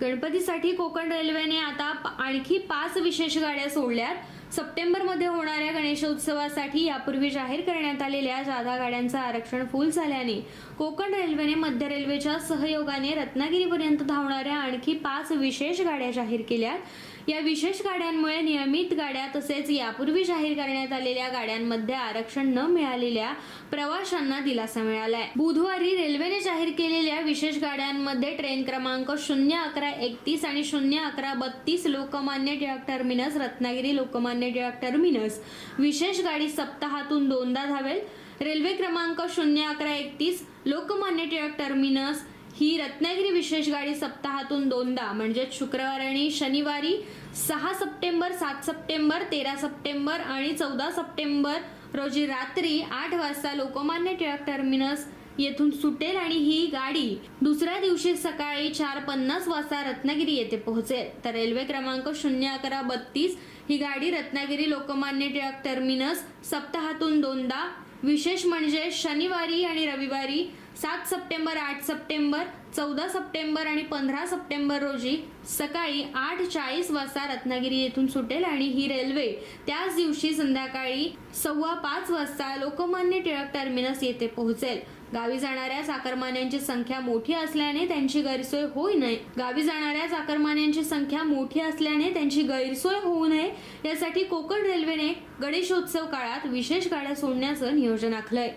गणपतीसाठी कोकण रेल्वेने आता आणखी पाच विशेष गाड्या सोडल्यात. सप्टेंबरमध्ये होणाऱ्या गणेशोत्सवासाठी यापूर्वी जाहीर करण्यात आलेल्या जादा गाड्यांचं आरक्षण फुल झाल्याने कोकण रेल्वेने मध्य रेल्वेच्या सहयोगाने रत्नागिरीपर्यंत धावणाऱ्या आणखी पाच विशेष गाड्या जाहीर केल्यात. या विशेष गाड्यांमुळे नियमित गाड्या तसेच यापूर्वी जाहीर करण्यात आलेल्या गाड्यांमध्ये आरक्षण न मिळालेल्या प्रवाशांना दिलासा मिळालाय. बुधवारी रेल्वेने जाहीर केलेल्या विशेष गाड्यांमध्ये ट्रेन क्रमांक शून्य अकरा एकतीस आणि शून्य अकरा बत्तीस लोकमान्य टिळक टर्मिनस रत्नागिरी लोकमान्य लोकमान्य टिळक टर्मिनस विशेष गाडी सप्ताहातून दोनदा धावेल. रेल्वे क्रमांक शून्य अकरा एकतीस लोकमान्य टिळक टर्मिनस ही रत्नागिरी विशेष गाडी सप्ताहातून दोनदा म्हणजेच शुक्रवार आणि शनिवारी सहा सप्टेंबर सात सप्टेंबर तेरा सप्टेंबर आणि चौदा सप्टेंबर रोजी रात्री आठ वाजता लोकमान्य टिळक टर्मिनस येथून सुटेल आणि ही गाडी दुसऱ्या दिवशी सकाळी चार पन्नास वाजता रत्नागिरी येथे पोहोचेल. तर रेल्वे क्रमांक शून्य अकरा बत्तीस ही गाडी रत्नागिरी लोकमान्य टिळक टर्मिनस सप्ताहातून दोनदा विशेष म्हणजे शनिवारी आणि रविवारी सात सप्टेंबर आठ सप्टेंबर चौदा सप्टेंबर आणि पंधरा सप्टेंबर रोजी सकाळी आठ चाळीस वाजता रत्नागिरी येथून सुटेल आणि ही रेल्वे त्याच दिवशी संध्याकाळी सव्वा पाच वाजता लोकमान्य टिळक टर्मिनस येथे पोहोचेल. गावी जाणाऱ्या चाकरमान्यांची संख्या मोठी असल्याने त्यांची गैरसोय होऊ नये. गावी जाणाऱ्या चाकरमान्यांची संख्या मोठी असल्याने त्यांची गैरसोय होऊ नये. यासाठी कोकण रेल्वेने गणेशोत्सव काळात विशेष गाड्या सोडण्याचं नियोजन आखलंय.